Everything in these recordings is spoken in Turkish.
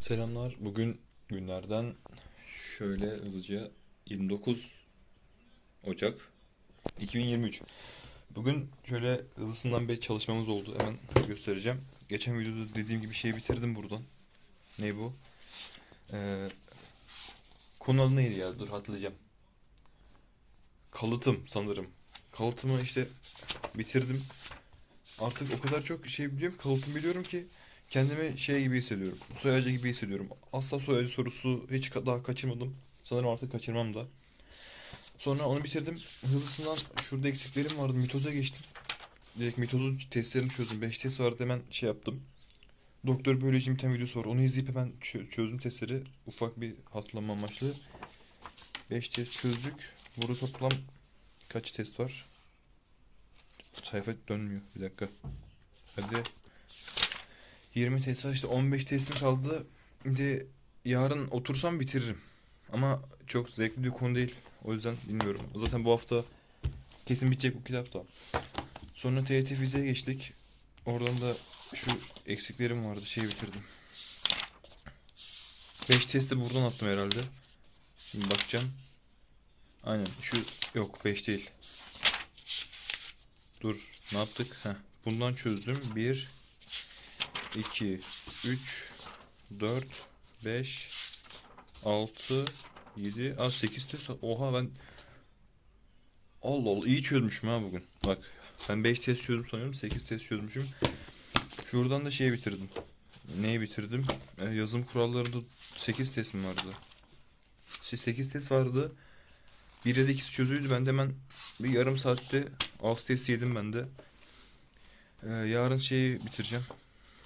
Selamlar. Bugün günlerden şöyle hızlıca 29 Ocak 2023. Bugün şöyle hızlısından bir çalışmamız oldu. Hemen göstereceğim. Geçen videoda dediğim gibi şeyi bitirdim buradan. Ne bu? Ee, konu adı neydi ya? Dur hatırlayacağım. Kalıtım sanırım. Kalıtımı işte bitirdim. Artık o kadar çok şey biliyorum, kalıtım biliyorum ki kendimi şey gibi hissediyorum. Soy ağacı gibi hissediyorum. Asla soy ağacı sorusu hiç daha kaçırmadım. Sanırım artık kaçırmam da. Sonra onu bitirdim. Hızlısından şurada eksiklerim vardı. Mitoza geçtim. Direkt mitozu testlerini çözdüm. 5 test vardı hemen şey yaptım. Doktor biyoloji tane videosu var. Onu izleyip hemen çö- çözdüm testleri. Ufak bir hatırlama amaçlı. 5 test çözdük. Burada toplam kaç test var? Sayfa dönmüyor. Bir dakika. Hadi 20 test var işte 15 testim kaldı. Şimdi yarın otursam bitiririm. Ama çok zevkli bir konu değil. O yüzden bilmiyorum. Zaten bu hafta kesin bitecek bu kitap da. Sonra TYT fiziğe geçtik. Oradan da şu eksiklerim vardı. Şeyi bitirdim. 5 testi buradan attım herhalde. Şimdi bakacağım. Aynen şu yok 5 değil. Dur ne yaptık? Heh, bundan çözdüm. 1 2 3 4 5 6 7 az 8 test oha ben Allah Allah iyi çözmüşüm ha bugün. Bak ben 5 test çözdüm sanıyorum 8 test çözmüşüm. Şuradan da şeyi bitirdim. Neyi bitirdim? Ee, yazım kurallarında 8 test mi vardı? İşte 8 test vardı. Bir ya da ikisi çözüldü. Ben de hemen bir yarım saatte 6 test yedim ben de. Ee, yarın şeyi bitireceğim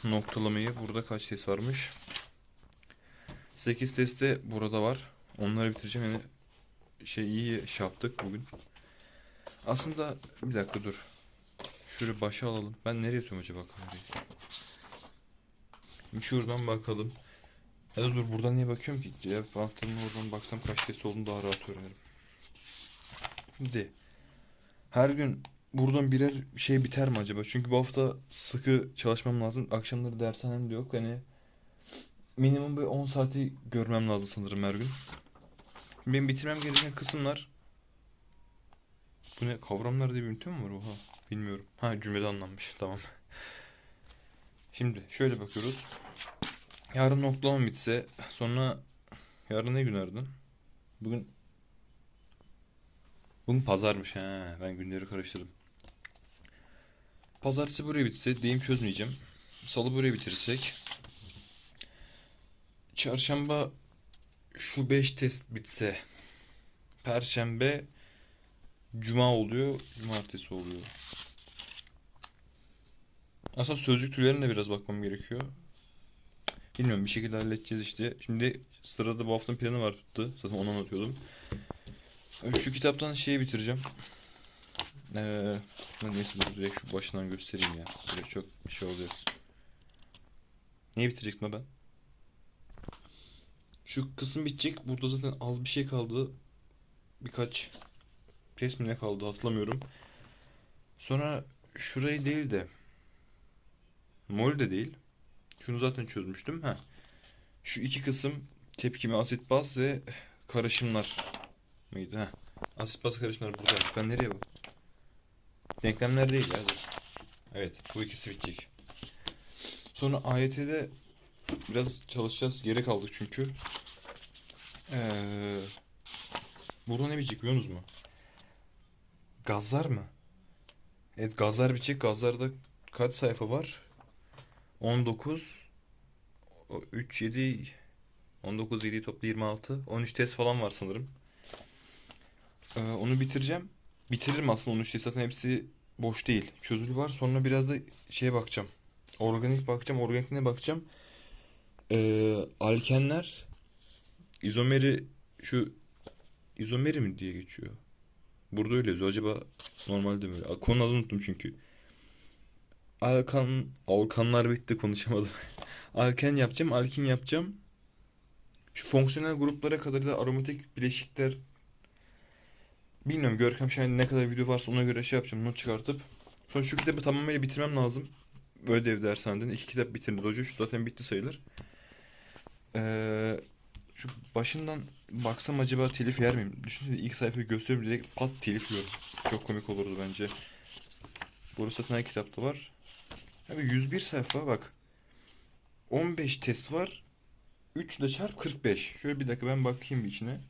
noktalamayı. Burada kaç test varmış? 8 test de burada var. Onları bitireceğim. Yani şey iyi iş yaptık bugün. Aslında bir dakika dur. Şöyle başa alalım. Ben nereye atıyorum acaba kamerayı? Bir şuradan bakalım. Ya dur buradan niye bakıyorum ki? Cevap anahtarına oradan baksam kaç test olduğunu daha rahat öğrenirim. Şimdi her gün buradan birer şey biter mi acaba? Çünkü bu hafta sıkı çalışmam lazım. Akşamları dershanem de yok. Hani minimum bir 10 saati görmem lazım sanırım her gün. Benim bitirmem gereken kısımlar bu ne? Kavramlar diye bir ünite mi var? Oha. Bilmiyorum. Ha cümlede anlanmış. Tamam. Şimdi şöyle bakıyoruz. Yarın noktalama bitse sonra yarın ne günlerden? Bugün Bugün pazarmış ha. Ben günleri karıştırdım. Pazartesi buraya bitse deyim çözmeyeceğim. Salı buraya bitirirsek. Çarşamba şu 5 test bitse. Perşembe Cuma oluyor. Cumartesi oluyor. Aslında sözcük türlerine biraz bakmam gerekiyor. Bilmiyorum bir şekilde halledeceğiz işte. Şimdi sırada bu haftanın planı vardı. Zaten onu anlatıyordum. Şu kitaptan şeyi bitireceğim. Ee, neyse dur direkt şu başından göstereyim ya. Direkt çok şey oluyor. Neyi bitirecektim ben? Şu kısım bitecek. Burada zaten az bir şey kaldı. Birkaç test mi ne kaldı hatırlamıyorum. Sonra şurayı değil de mol de değil. Şunu zaten çözmüştüm. Ha. Şu iki kısım tepkime asit baz ve karışımlar mıydı? Ha. Asit baz karışımları buradaymış. Ben nereye bak? Denklemler değil ya. Evet, bu ikisi bitecek. Sonra AYT'de biraz çalışacağız. Geri kaldık çünkü. Ee, burada ne bitecek biliyor musunuz mu? Gazlar mı? Evet gazlar bitecek. Gazlarda kaç sayfa var? 19 o 3 7 19 7 toplu 26 13 test falan var sanırım. Ee, onu bitireceğim. Bitiririm aslında 13 test zaten hepsi boş değil. Çözülü var. Sonra biraz da şeye bakacağım. Organik bakacağım. Organik ne bakacağım? Ee, alkenler izomeri şu izomeri mi diye geçiyor. Burada öyle yazıyor. Acaba normalde mi? Konunun adını unuttum çünkü. Alkan, alkanlar bitti konuşamadım. Alken yapacağım, alkin yapacağım. Şu fonksiyonel gruplara kadar da aromatik bileşikler bilmiyorum Görkem Şahin ne kadar video varsa ona göre şey yapacağım not çıkartıp. Sonra şu kitabı tamamıyla bitirmem lazım. Ödev dershaneden iki kitap bitirdi hoca. Şu zaten bitti sayılır. Ee, şu başından baksam acaba telif yer miyim? Düşünsene ilk sayfayı gösteriyorum direkt pat telif yiyorum. Çok komik olurdu bence. Zaten her kitapta var. Abi 101 sayfa bak. 15 test var. 3 ile çarp 45. Şöyle bir dakika ben bakayım içine.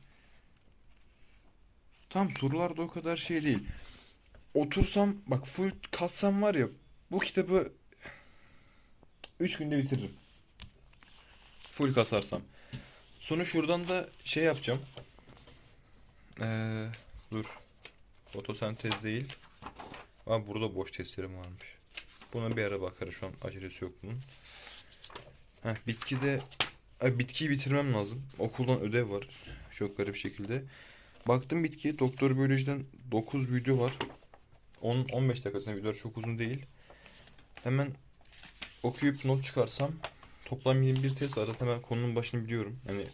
Tam sorular da o kadar şey değil. Otursam bak full katsam var ya bu kitabı 3 günde bitiririm. Full kasarsam. Sonra şuradan da şey yapacağım. Ee, dur. Fotosentez değil. Ama burada boş testlerim varmış. Buna bir ara bakarız. Şu an acelesi yok bunun. Heh, bitkide Ay, bitkiyi bitirmem lazım. Okuldan ödev var. Çok garip şekilde. Baktım bitkiye. Doktor biyolojiden 9 video var. 10 15 dakikasında videolar çok uzun değil. Hemen okuyup not çıkarsam toplam 21 test var. Zaten ben konunun başını biliyorum. Hani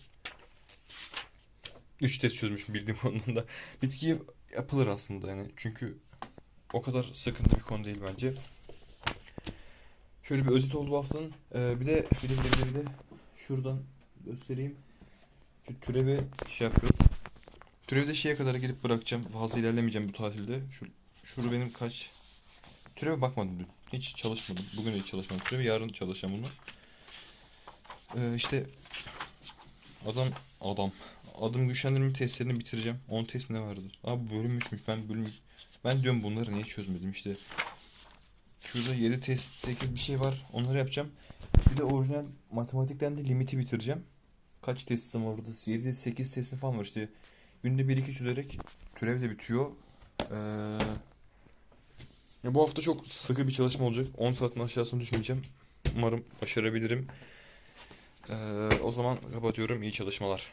3 test çözmüşüm bildiğim konudan da. Bitki yapılır aslında yani. Çünkü o kadar sıkıntı bir konu değil bence. Şöyle bir özet oldu bu haftanın. Ee, bir de bir de bir de bir de, şuradan göstereyim. Şu türevi şey yapıyoruz. Türevde şeye kadar gelip bırakacağım. Fazla ilerlemeyeceğim bu tatilde. Şu, şurada benim kaç... Türeve bakmadım dün. Hiç çalışmadım. Bugün hiç çalışmadım. Türeve yarın çalışacağım bunu. Ee, işte adam adam adım güçlendirme testlerini bitireceğim. 10 test ne vardı? Abi bölünmüşmüş. Ben bölüm ben diyorum bunları niye çözmedim işte. Şurada 7 test 8 bir şey var. Onları yapacağım. Bir de orijinal matematikten de limiti bitireceğim. Kaç testim var orada? 7 8 testim falan var işte. Günde 1-2 çözerek türev de bitiyor. Ee, bu hafta çok sıkı bir çalışma olacak. 10 saatin aşağısına düşmeyeceğim. Umarım başarabilirim. Ee, o zaman kapatıyorum. İyi çalışmalar.